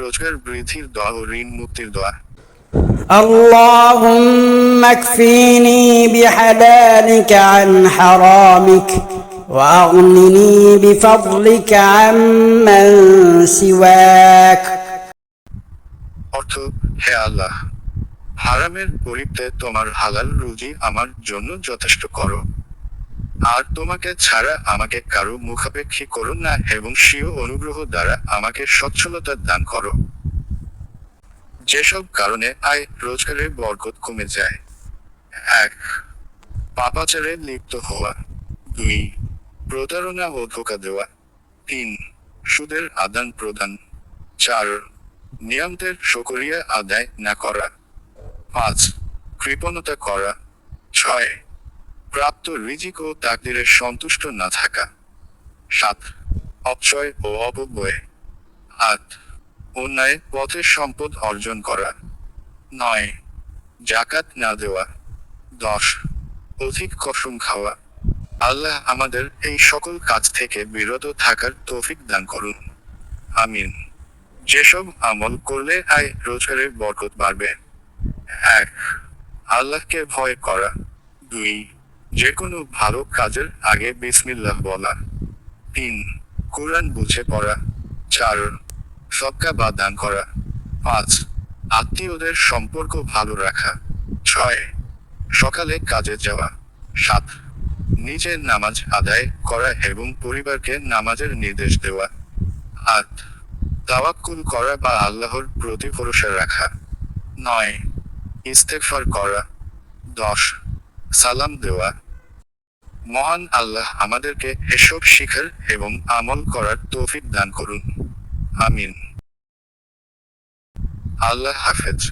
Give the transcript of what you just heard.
রোজগার বৃদ্ধির দোয়া ও ঋণ মুক্তির দোয়া اللهم اكفيني بحلالك عن حرامك واغنني بفضلك عمن سواك অর্থ হে আল্লাহ হারামের পরিপ্তে তোমার হালাল রুজি আমার জন্য যথেষ্ট করো আর তোমাকে ছাড়া আমাকে কারও মুখাপেক্ষী করো না এবং স্বীয় অনুগ্রহ দ্বারা আমাকে সচ্ছলতা দান করো। যেসব কারণে আয় রোজগারের বরকত কমে যায়। এক, পাপাচারে লিপ্ত হওয়া। দুই, প্রতারণা ও ধোকা দেওয়া। তিন, সুদের আদান প্রদান। চার নিয়ন্ত্রের সকরিয়া আদায় না করা। পাঁচ, কৃপণতা করা। ছয় প্রাপ্ত রিজিক ও তাকদিরে সন্তুষ্ট না থাকা। সাত, অপচয় ও অপব্যয় আট, অন্যায় পথে সম্পদ অর্জন করা। নয়, জাকাত না দেওয়া। দশ, অধিক কসম খাওয়া। আল্লাহ আমাদের এই সকল কাজ থেকে বিরত থাকার তৌফিক দান করুন। আমিন। যেসব আমল করলে আয় রোজগারের বরকত বাড়বে। এক, আল্লাহকে ভয় করা। দুই যে কোনো ভালো কাজের আগে বিসমিল্লাহ বলা। তিন, কোরআন বুঝে পড়া। চার, সবকা বা দান করা। পাঁচ, আত্মীয়দের সম্পর্ক ভালো রাখা। ছয়, সকালে কাজে যাওয়া। সাত, নিজের নামাজ আদায় করা এবং পরিবারকে নামাজের নির্দেশ দেওয়া। আট, তাওয়াক্কুল করা বা আল্লাহর প্রতি ভরসা রাখা। নয় ইস্তেফার করা। দশ সালাম দেওয়া। মহান আল্লাহ আমাদেরকে এসব শিখার এবং আমল করার তৌফিক দান করুন। আমিন। আল্লাহ হাফেজ।